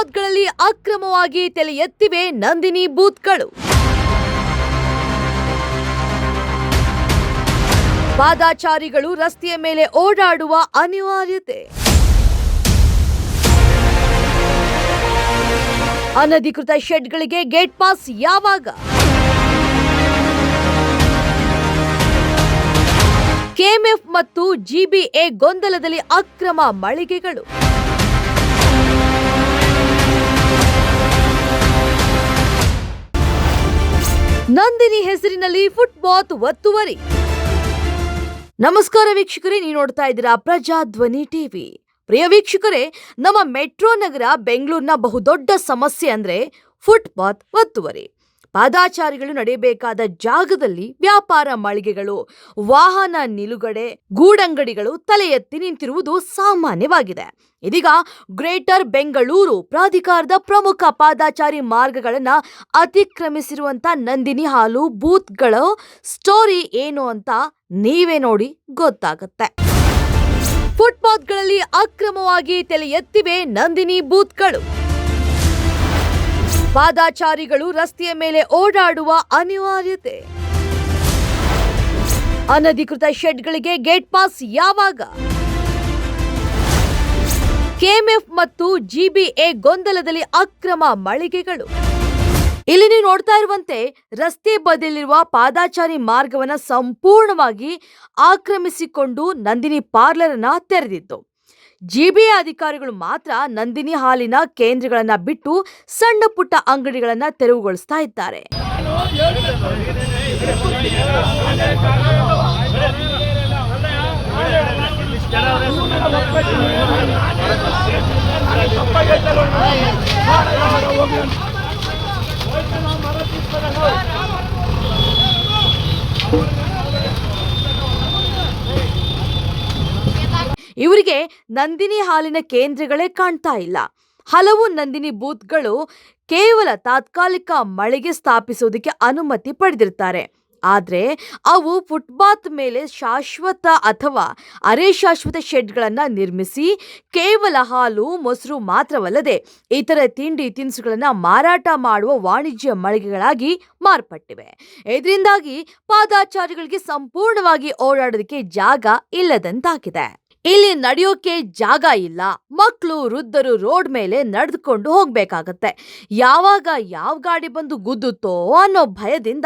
ಫುಟ್ಪಾತ್ಗಳಲ್ಲಿ ಅಕ್ರಮವಾಗಿ ತಲೆ ಎತ್ತಿವೆ ನಂದಿನಿ ಬೂತ್ಗಳು. ಪಾದಾಚಾರಿಗಳು ರಸ್ತೆಯ ಮೇಲೆ ಓಡಾಡುವ ಅನಿವಾರ್ಯತೆ. ಅನಧಿಕೃತ ಶೆಡ್ಗಳಿಗೆ ಗೇಟ್ ಪಾಸ್ ಯಾವಾಗ? ಕೆಎಂಎಫ್ ಮತ್ತು ಜಿಬಿಎ ಗೊಂದಲದಲ್ಲಿ ಅಕ್ರಮ ಮಳಿಗೆಗಳು. ನಂದಿನಿ ಹೆಸರಿನಲ್ಲಿ ಫುಟ್ಬಾತ್ ಒತ್ತುವರಿ. ನಮಸ್ಕಾರ ವೀಕ್ಷಕರೇ, ನೀವು ನೋಡ್ತಾ ಇದ್ದೀರಾ ಪ್ರಜಾಧ್ವನಿ ಟಿವಿ. ಪ್ರಿಯ ವೀಕ್ಷಕರೇ, ನಮ್ಮ ಮೆಟ್ರೋ ನಗರ ಬೆಂಗಳೂರಿನ ಬಹುದೊಡ್ಡ ಸಮಸ್ಯೆ ಅಂದ್ರೆ ಫುಟ್ಪಾತ್ ಒತ್ತುವರಿ. ಪಾದಾಚಾರಿಗಳು ನಡೆಯಬೇಕಾದ ಜಾಗದಲ್ಲಿ ವ್ಯಾಪಾರ ಮಳಿಗೆಗಳು, ವಾಹನ ನಿಲುಗಡೆ, ಗೂಡಂಗಡಿಗಳು ತಲೆ ಎತ್ತಿ ನಿಂತಿರುವುದು ಸಾಮಾನ್ಯವಾಗಿದೆ. ಇದೀಗ ಗ್ರೇಟರ್ ಬೆಂಗಳೂರು ಪ್ರಾಧಿಕಾರದ ಪ್ರಮುಖ ಪಾದಾಚಾರಿ ಮಾರ್ಗಗಳನ್ನು ಅತಿಕ್ರಮಿಸಿರುವಂಥ ನಂದಿನಿ ಹಾಲು ಬೂತ್ಗಳ ಸ್ಟೋರಿ ಏನು ಅಂತ ನೀವೇ ನೋಡಿ ಗೊತ್ತಾಗುತ್ತೆ. ಫುಟ್ಪಾತ್ಗಳಲ್ಲಿ ಅಕ್ರಮವಾಗಿ ತಲೆ ಎತ್ತಿವೆ ನಂದಿನಿ ಬೂತ್ಗಳು. ಪಾದಾಚಾರಿಗಳು ರಸ್ತೆಯ ಮೇಲೆ ಓಡಾಡುವ ಅನಿವಾರ್ಯತೆ. ಅನಧಿಕೃತ ಶೆಡ್ಗಳಿಗೆ ಗೇಟ್ ಪಾಸ್ ಯಾವಾಗ? ಕೆಎಂಎಫ್ ಮತ್ತು ಜಿಬಿಎ ಗೊಂದಲದಲ್ಲಿ ಅಕ್ರಮ ಮಳಿಗೆಗಳು. ಇಲ್ಲಿ ನೀವು ನೋಡ್ತಾ ಇರುವಂತೆ ರಸ್ತೆ ಬದಿಯಲ್ಲಿರುವ ಪಾದಾಚಾರಿ ಮಾರ್ಗವನ್ನು ಸಂಪೂರ್ಣವಾಗಿ ಆಕ್ರಮಿಸಿಕೊಂಡು ನಂದಿನಿ ಪಾರ್ಲರ್ ಅನ್ನ ತೆರೆದಿತ್ತು. ಜಿಬಿಎ ಅಧಿಕಾರಿಗಳು ಮಾತ್ರ ನಂದಿನಿ ಹಾಲಿನ ಕೇಂದ್ರಗಳನ್ನ ಬಿಟ್ಟು ಸಣ್ಣ ಪುಟ್ಟ ಅಂಗಡಿಗಳನ್ನ ತೆರವುಗೊಳಿಸ್ತಾ ಇದ್ದಾರೆ. ಇವರಿಗೆ ನಂದಿನಿ ಹಾಲಿನ ಕೇಂದ್ರಗಳೇ ಕಾಣ್ತಾ ಇಲ್ಲ. ಹಲವು ನಂದಿನಿ ಬೂತ್ಗಳು ಕೇವಲ ತಾತ್ಕಾಲಿಕ ಮಳಿಗೆ ಸ್ಥಾಪಿಸೋದಕ್ಕೆ ಅನುಮತಿ ಪಡೆದಿರ್ತಾರೆ ಆದರೆ ಅವು ಫುಟ್ಪಾತ್ ಮೇಲೆ ಶಾಶ್ವತ ಅಥವಾ ಅರೆ ಶಾಶ್ವತ ಶೆಡ್ಗಳನ್ನು ನಿರ್ಮಿಸಿ ಕೇವಲ ಹಾಲು, ಮೊಸರು ಮಾತ್ರವಲ್ಲದೆ ಇತರ ತಿಂಡಿ ತಿನಿಸುಗಳನ್ನು ಮಾರಾಟ ಮಾಡುವ ವಾಣಿಜ್ಯ ಮಳಿಗೆಗಳಾಗಿ ಮಾರ್ಪಟ್ಟಿವೆ. ಇದರಿಂದಾಗಿ ಪಾದಾಚಾರಿಗಳಿಗೆ ಸಂಪೂರ್ಣವಾಗಿ ಓಡಾಡೋದಕ್ಕೆ ಜಾಗ ಇಲ್ಲದಂತಾಗಿದೆ. ಇಲ್ಲಿ ನಡೆಯೋಕೆ ಜಾಗ ಇಲ್ಲ. ಮಕ್ಕಳು ವೃದ್ಧರು ರೋಡ್ ಮೇಲೆ ನಡೆದುಕೊಂಡು ಹೋಗ್ಬೇಕಾಗತ್ತೆ. ಯಾವಾಗ ಯಾವ ಗಾಡಿ ಬಂದು ಗುದ್ದುತ್ತೋ ಅನ್ನೋ ಭಯದಿಂದ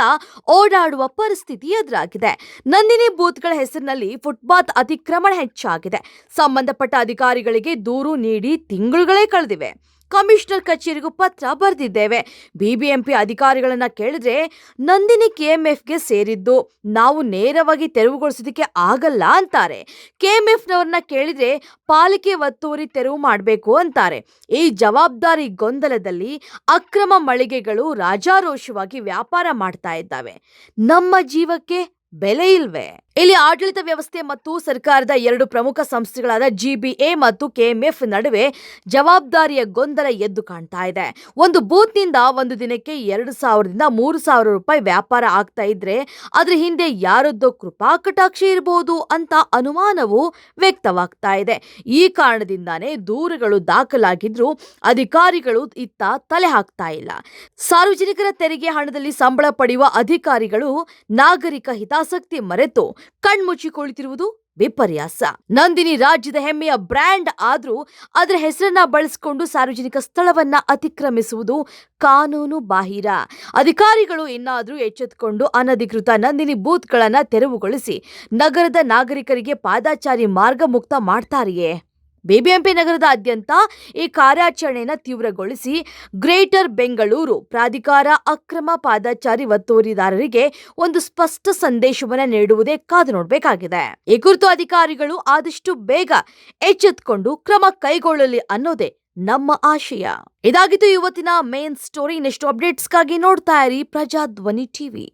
ಓಡಾಡುವ ಪರಿಸ್ಥಿತಿ ಎದುರಾಗಿದೆ. ನಂದಿನಿ ಬೂತ್ಗಳ ಹೆಸರಿನಲ್ಲಿ ಫುಟ್ಪಾತ್ ಅತಿಕ್ರಮಣ ಹೆಚ್ಚಾಗಿದೆ. ಸಂಬಂಧಪಟ್ಟ ಅಧಿಕಾರಿಗಳಿಗೆ ದೂರು ನೀಡಿ ತಿಂಗಳುಗಳೇ ಕಳೆದಿವೆ. ಕಮಿಷನರ್ ಕಚೇರಿಗೂ ಪತ್ರ ಬರೆದಿದ್ದೇವೆ. ಬಿಬಿಎಂಪಿ ಅಧಿಕಾರಿಗಳನ್ನ ಕೇಳಿದ್ರೆ ನಂದಿನಿ ಕೆಎಂಎಫ್ಗೆ ಸೇರಿದ್ದು, ನಾವು ನೇರವಾಗಿ ತೆರವುಗೊಳಿಸೋದಕ್ಕೆ ಆಗಲ್ಲ ಅಂತಾರೆ. ಕೆಎಂಎಫ್ನವ್ರನ್ನ ಕೇಳಿದ್ರೆ ಪಾಲಿಕೆ ಒತ್ತುವರಿ ತೆರವು ಮಾಡಬೇಕು ಅಂತಾರೆ. ಈ ಜವಾಬ್ದಾರಿ ಗೊಂದಲದಲ್ಲಿ ಅಕ್ರಮ ಮಳಿಗೆಗಳು ರಾಜಾರೋಷವಾಗಿ ವ್ಯಾಪಾರ ಮಾಡ್ತಾ ಇದ್ದಾವೆ. ನಮ್ಮ ಜೀವಕ್ಕೆ ಬೆಲೆ ಇಲ್ವೇ? ಇಲ್ಲಿ ಆಡಳಿತ ವ್ಯವಸ್ಥೆ ಮತ್ತು ಸರ್ಕಾರದ ಎರಡು ಪ್ರಮುಖ ಸಂಸ್ಥೆಗಳಾದ ಜಿಬಿಎ ಮತ್ತು ಕೆಎಂಎಫ್ ನಡುವೆ ಜವಾಬ್ದಾರಿಯ ಗೊಂದಲ ಎದ್ದು ಕಾಣ್ತಾ ಇದೆ. ಒಂದು ಬೂತ್ನಿಂದ ಒಂದು ದಿನಕ್ಕೆ ಎರಡು ಸಾವಿರದಿಂದ ಮೂರು ಸಾವಿರ ರೂಪಾಯಿ ವ್ಯಾಪಾರ ಆಗ್ತಾ ಇದ್ರೆ ಅದ್ರ ಹಿಂದೆ ಯಾರದ್ದೋ ಕೃಪಾ ಕಟಾಕ್ಷ ಇರಬಹುದು ಅಂತ ಅನುಮಾನವು ವ್ಯಕ್ತವಾಗ್ತಾ ಇದೆ. ಈ ಕಾರಣದಿಂದಾನೇ ದೂರುಗಳು ದಾಖಲಾಗಿದ್ರು ಅಧಿಕಾರಿಗಳು ಇತ್ತ ತಲೆ ಹಾಕ್ತಾ ಇಲ್ಲ. ಸಾರ್ವಜನಿಕರ ತೆರಿಗೆ ಹಣದಲ್ಲಿ ಸಂಬಳ ಪಡೆಯುವ ಅಧಿಕಾರಿಗಳು ನಾಗರಿಕ ಹಿತಾಸಕ್ತಿ ಮರೆತು ಕಣ್ಮುಚ್ಚಿ ಕುಳಿತಿರುವುದು ವಿಪರ್ಯಾಸ. ನಂದಿನಿ ರಾಜ್ಯದ ಹೆಮ್ಮೆಯ ಬ್ರ್ಯಾಂಡ್ ಆದ್ರೂ ಅದರ ಹೆಸರನ್ನ ಬಳಸಿಕೊಂಡು ಸಾರ್ವಜನಿಕ ಸ್ಥಳವನ್ನ ಅತಿಕ್ರಮಿಸುವುದು ಕಾನೂನು ಬಾಹಿರ. ಅಧಿಕಾರಿಗಳು ಇನ್ನಾದರೂ ಎಚ್ಚೆತ್ತುಕೊಂಡು ಅನಧಿಕೃತ ನಂದಿನಿ ಬೂತ್ಗಳನ್ನ ತೆರವುಗೊಳಿಸಿ ನಗರದ ನಾಗರಿಕರಿಗೆ ಪಾದಾಚಾರಿ ಮಾರ್ಗ ಮುಕ್ತ ಮಾಡ್ತಾರೆಯೇ? ಬಿಬಿಎಂಪಿ ನಗರದಾದ್ಯಂತ ಈ ಕಾರ್ಯಾಚರಣೆಯನ್ನು ತೀವ್ರಗೊಳಿಸಿ ಗ್ರೇಟರ್ ಬೆಂಗಳೂರು ಪ್ರಾಧಿಕಾರ ಅಕ್ರಮ ಪಾದಚಾರಿ ಒತ್ತುವರಿದಾರರಿಗೆ ಒಂದು ಸ್ಪಷ್ಟ ಸಂದೇಶವನ್ನ ನೀಡುವುದೇ ಕಾದು ನೋಡಬೇಕಾಗಿದೆ. ಈ ಕುರಿತು ಅಧಿಕಾರಿಗಳು ಆದಷ್ಟು ಬೇಗ ಎಚ್ಚೆತ್ಕೊಂಡು ಕ್ರಮ ಕೈಗೊಳ್ಳಲಿ ಅನ್ನೋದೇ ನಮ್ಮ ಆಶಯ. ಇದಾಗಿತ್ತು ಇವತ್ತಿನ ಮೇನ್ ಸ್ಟೋರಿ. ನೆಕ್ಸ್ಟ್ ಅಪ್ಡೇಟ್ಸ್ಗಾಗಿ ನೋಡ್ತಾ ಇರಿ ಪ್ರಜಾಧ್ವನಿ ಟಿವಿ.